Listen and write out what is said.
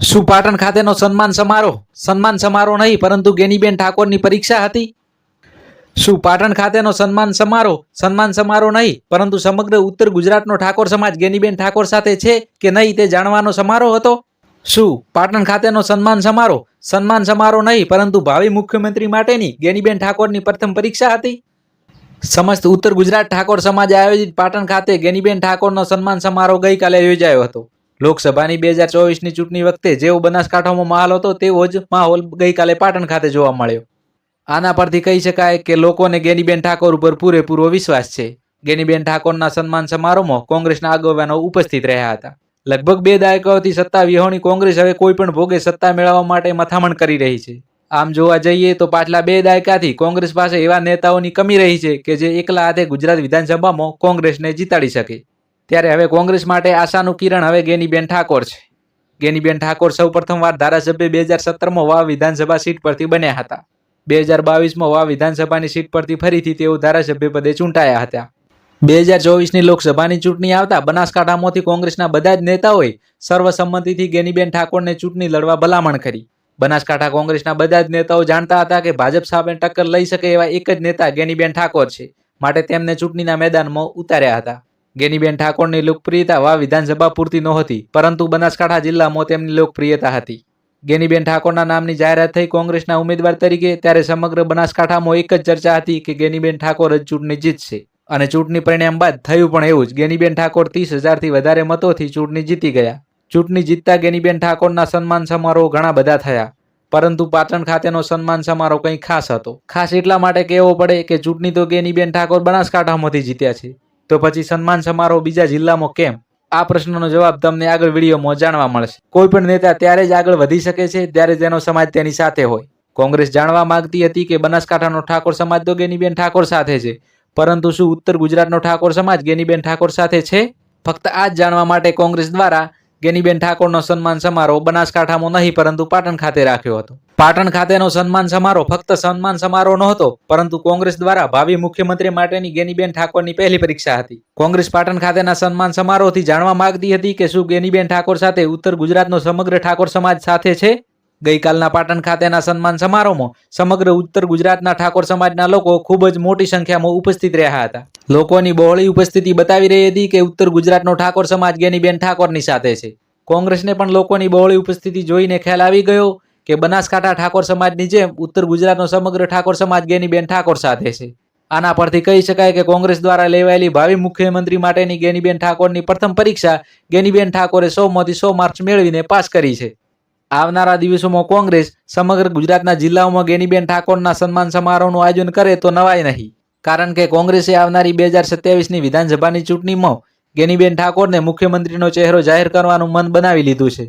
શું પાટણ ખાતેનો સન્માન સમારોહ. સન્માન સમારોહ નહીં, પરંતુ ગેનીબેન ઠાકોરની પરીક્ષા હતી. શું પાટણ ખાતેનો સન્માન સમારોહ. સન્માન સમારોહ નહીં, પરંતુ સમગ્ર ઉત્તર ગુજરાતનો ઠાકોર સમાજ ગેનીબેન ઠાકોર સાથે છે કે નહીં તે જાણવાનો સમારોહ હતો. શું પાટણ ખાતેનો સન્માન સમારોહ. સન્માન સમારોહ નહીં, પરંતુ ભાવિ મુખ્યમંત્રી માટેની ગેનીબેન ઠાકોરની પ્રથમ પરીક્ષા હતી. સમસ્ત ઉત્તર ગુજરાત ઠાકોર સમાજે આયોજિત પાટણ ખાતે ગેનીબેન ઠાકોરનો સન્માન સમારોહ ગઈકાલે યોજાયો હતો. લોકસભાની બે હજાર ચોવીસની ચૂંટણી વખતે જેવો બનાસકાંઠામાં માહોલ હતો, તેવો જ માહોલ ગઈકાલે પાટણ ખાતે જોવા મળ્યો. આના પરથી કહી શકાય કે લોકોને ગેનીબેન ઠાકોર ઉપર પૂરેપૂરો વિશ્વાસ છે. ગેનીબેન ઠાકોરના સન્માન સમારોહમાં કોંગ્રેસના આગેવાનો ઉપસ્થિત રહ્યા હતા. લગભગ બે દાયકાઓથી સત્તા વિહોણી કોંગ્રેસ હવે કોઈ પણ ભોગે સત્તા મેળવવા માટે મથામણ કરી રહી છે. આમ જોવા જઈએ તો પાછલા બે દાયકાથી કોંગ્રેસ પાસે એવા નેતાઓની કમી રહી છે કે જે એકલા હાથે ગુજરાત વિધાનસભામાં કોંગ્રેસને જીતાડી શકે. ત્યારે હવે કોંગ્રેસ માટે આશાનું કિરણ હવે ગેનીબેન ઠાકોર છે. ગેનીબેન ઠાકોર સૌ પ્રથમવાર ધારાસભ્ય બે હજાર સત્તરમાં વાવ વિધાનસભા સીટ પરથી બન્યા હતા. બે હજાર બાવીસમાં વાવ વિધાનસભાની સીટ પરથી ફરીથી તેઓ ધારાસભ્ય પદે ચૂંટાયા હતા. બે હજાર ચોવીસની લોકસભાની ચૂંટણી આવતા બનાસકાંઠામાંથી કોંગ્રેસના બધા જ નેતાઓએ સર્વસંમતિથી ગેનીબેન ઠાકોરને ચૂંટણી લડવા ભલામણ કરી. બનાસકાંઠા કોંગ્રેસના બધા જ નેતાઓ જાણતા હતા કે ભાજપ સામે ટક્કર લઈ શકે એવા એક જ નેતા ગેનીબેન ઠાકોર છે. માટે તેમને ચૂંટણીના મેદાનમાં ઉતાર્યા હતા. ગેનીબેન ઠાકોરની લોકપ્રિયતા વા વિધાનસભા પૂરતી નહોતી, પરંતુ બનાસકાંઠા જિલ્લામાં તેમની લોકપ્રિયતા હતી. ગેનીબેન ઠાકોરના નામની જાહેરાત થઈ કોંગ્રેસના ઉમેદવાર તરીકે, ત્યારે સમગ્ર બનાસકાંઠામાં એક જ ચર્ચા હતી કે ગેનીબેન ઠાકોર જ ચૂંટણી જીતશે. અને ચૂંટણી પરિણામ બાદ થયું પણ એવું જ, ગેનીબેન ઠાકોર ત્રીસ હજારથી વધારે મતોથી ચૂંટણી જીતી ગયા. ચૂંટણી જીતતા ગેનીબેન ઠાકોરના સન્માન સમારોહ ઘણા બધા થયા, પરંતુ પાટણ ખાતેનો સન્માન સમારોહ કંઈ ખાસ હતો. ખાસ એટલા માટે કહેવો પડે કે ચૂંટણી તો ગેનીબેન ઠાકોર બનાસકાંઠામાંથી જીત્યા છે. તો પછી સન્માન સમારોહ બીજા જિલ્લામાં કેમ? આ પ્રશ્નનો જવાબ તમને આગળ વિડીયોમાં જાણવા મળશે. કોઈ પણ નેતા ત્યારે જ આગળ વધી શકે છે ત્યારે તેનો સમાજ તેની સાથે હોય. કોંગ્રેસ જાણવા માંગતી હતી કે બનાસકાંઠાનો ઠાકોર સમાજ તો ગેનીબેન ઠાકોર સાથે છે. પરંતુ શું ઉત્તર ગુજરાતનો ઠાકોર સમાજ ગેનીબેન ઠાકોર સાથે છે? ફક્ત આ જ જાણવા માટે કોંગ્રેસ દ્વારા ગેનીબેન ઠાકોરનો સન્માન સમારોહ બનાસકાંઠામાં નહીં, પરંતુ પાટણ ખાતે રાખ્યો હતો. પાટણ ખાતેનો સન્માન સમારોહ ફક્ત સન્માન સમારોહ નહોતો, પરંતુ કોંગ્રેસ દ્વારા ભાવિ મુખ્યમંત્રી માટેની ગેનીબેન ઠાકોરની પહેલી પરીક્ષા હતી. કોંગ્રેસ પાટણ ખાતેના સન્માન સમારોહથી જાણવા માંગતી હતી કે શું ગેનીબેન ઠાકોર સાથે ઉત્તર ગુજરાતનો સમગ્ર ઠાકોર સમાજ સાથે છે? ગઈકાલના પાટણ ખાતેના સન્માન સમારોહમાં સમગ્ર ઉત્તર ગુજરાતના ઠાકોર સમાજના લોકો ખૂબ જ મોટી સંખ્યામાં ઉપસ્થિત રહ્યા હતા. લોકોની બહોળી ઉપસ્થિતિ બતાવી રહી હતી કે ઉત્તર ગુજરાતનો ઠાકોર સમાજ ગેનીબેન ઠાકોરની સાથે છે. કોંગ્રેસને પણ લોકોની બહોળી ઉપસ્થિતિ જોઈને ખ્યાલ આવી ગયો કે બનાસકાંઠા ઠાકોર સમાજની જેમ ઉત્તર ગુજરાતનો સમગ્ર ઠાકોર સમાજ ગેનીબેન ઠાકોર સાથે છે. આના પરથી કહી શકાય કે કોંગ્રેસ દ્વારા લેવાયેલી ભાવિ મુખ્યમંત્રી માટેની ગેનીબેન ઠાકોરની પ્રથમ પરીક્ષા ગેનીબેન ઠાકોરે સોમાંથી સો માર્ક્સ મેળવીને પાસ કરી છે. આવનારા દિવસોમાં કોંગ્રેસ સમગ્ર ગુજરાતના જિલ્લાઓમાં ગેનીબેન ઠાકોરના સન્માન સમારોહનું આયોજન કરે તો નવાય નહીં. કારણ કે કોંગ્રેસે આવનારી બે હજાર સત્યાવીસની વિધાનસભાની ચૂંટણીમાં ગેનીબેન ઠાકોરને મુખ્યમંત્રીનો ચહેરો જાહેર કરવાનું મન બનાવી લીધું છે.